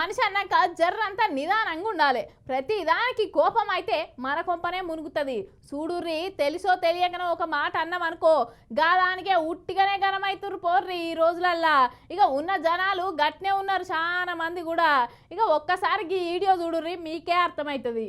మనిషి అన్నాక జర్రంతా నిదానంగా ఉండాలి. ప్రతి దానికి కోపం అయితే మన కొంపనే మునుగుతుంది. చూడుర్రి తెలుసో తెలియకనో ఒక మాట అన్నామనుకో గాదానికే ఉట్టిగానే గనమైతురు పోర్రి ఈ రోజులల్లా. ఇక ఉన్న జనాలు గట్నే ఉన్నారు చాలా మంది కూడా. ఇక ఒక్కసారికి ఈ వీడియో చూడుర్రి మీకే అర్థమవుతుంది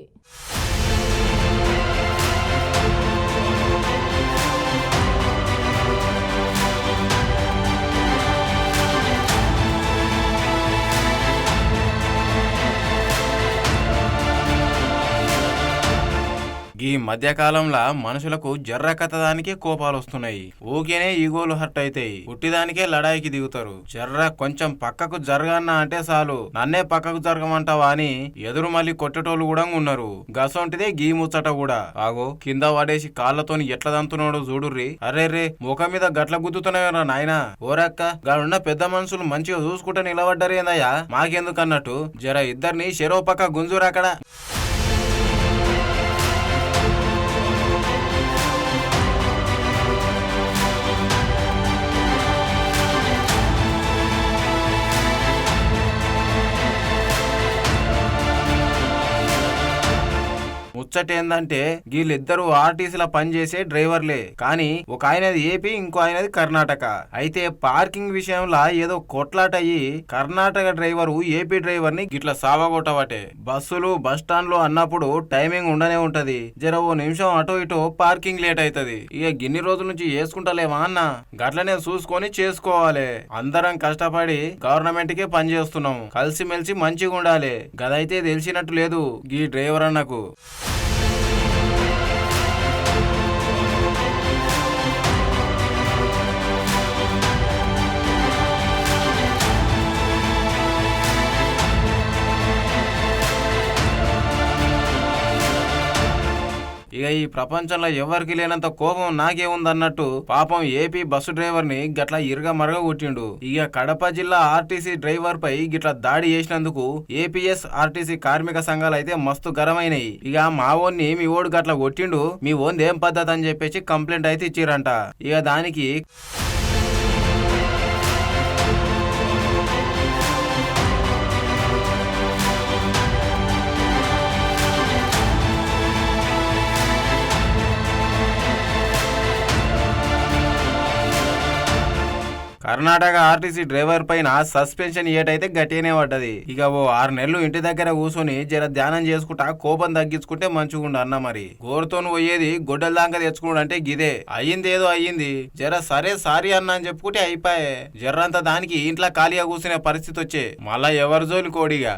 ఈ మధ్యకాలంలో మనుషులకు జర్ర కథదానికే కోపాలు వస్తున్నాయి ఊకేనే ఈగోలు హర్ట్ అయితాయి పుట్టిదానికే లడాయికి దిగుతారు. జర్ర కొంచెం పక్కకు జరగన్నా అంటే చాలు. నన్నే పక్కకు జరగమంటావా అని ఎదురు మళ్ళీ కొట్టేటోళ్ళు కూడా ఉన్నారు. గసొంటిదే గీ ముచ్చట కూడా. ఆగో కింద పడేసి కాళ్ళతోని ఎట్లా దంతున్నాడో చూడుర్రి. అరే రే ముఖం మీద గట్ల గుద్దుతున్నాయరా నాయనా. ఓరక్క గాడున్న పెద్ద మనుషులు మంచిగా చూసుకుంటే నిలబడ్డారేందయ్యా? మాకెందుకు అన్నట్టు జర ఇద్దరిని చెరో పక్క గుంజురాకడా. ముచ్చటేందంటే వీళ్ళిద్దరూ ఆర్టీసీల పనిచేసే డ్రైవర్లే. కానీ ఒక ఆయనది ఏపీ ఇంకో ఆయనది కర్ణాటక. అయితే పార్కింగ్ విషయంలో ఏదో కొట్లాట అయ్యి కర్ణాటక డ్రైవరు ఏపీ డ్రైవర్ని గిట్ల సావగొట్టవటే. బస్సులు బస్ స్టాండ్లో అన్నప్పుడు టైమింగ్ ఉండనే ఉంటది. జర ఓ నిమిషం అటో ఇటో పార్కింగ్ లేట్ అవుతది ఇక గిన్ని రోజుల నుంచి చేసుకుంటలేమా అన్న? గట్లనే చూసుకొని చేసుకోవాలి. అందరం కష్టపడి గవర్నమెంట్ కే పని చేస్తున్నాం. కలిసిమెలిసి మంచిగా ఉండాలి గదైతే తెలిసినట్టు లేదు ఈ డ్రైవర్ అన్నకు. ఇక ఈ ప్రపంచంలో ఎవరికి లేనంత కోపం నాకే ఉందన్నట్టు పాపం ఏపీ బస్సు డ్రైవర్ని గట్లా ఇరగ మరగ కొట్టిండు. ఇక కడప జిల్లా ఆర్టీసీ డ్రైవర్ పై గిట్ల దాడి చేసినందుకు ఏపీఎస్ ఆర్టీసీ కార్మిక సంఘాలు అయితే మస్తు గరమైనయి ఇక మా ఓన్ని మీ ఓడు గట్ల కొట్టిండు మీ ఓన్ ఏం పద్ధతి అని చెప్పేసి కంప్లైంట్ అయితే ఇచ్చిరంట. ఇక దానికి కర్ణాటక ఆర్టీసీ డ్రైవర్ పైన సస్పెన్షన్ ఏటైతే గట్టిగానే పడ్డది. ఇక ఓ ఆరు నెలలు ఇంటి దగ్గర కూర్చొని జర ధ్యానం చేసుకుంటా కోపం తగ్గించుకుంటే మంచిగుండు అన్న మరి. గోరుతోని పోయేది గొడ్డల దాకా తెచ్చుకున్నాడు అంటే గిదే. అయ్యింది ఏదో అయ్యింది. జర సరే సారీ అన్న అని చెప్పుకుంటే అయిపోయే. జర్రంతా దానికి ఇంట్లో ఖాళీగా కూర్చునే పరిస్థితి వచ్చే మళ్ళా ఎవరి జోలి కోడిగా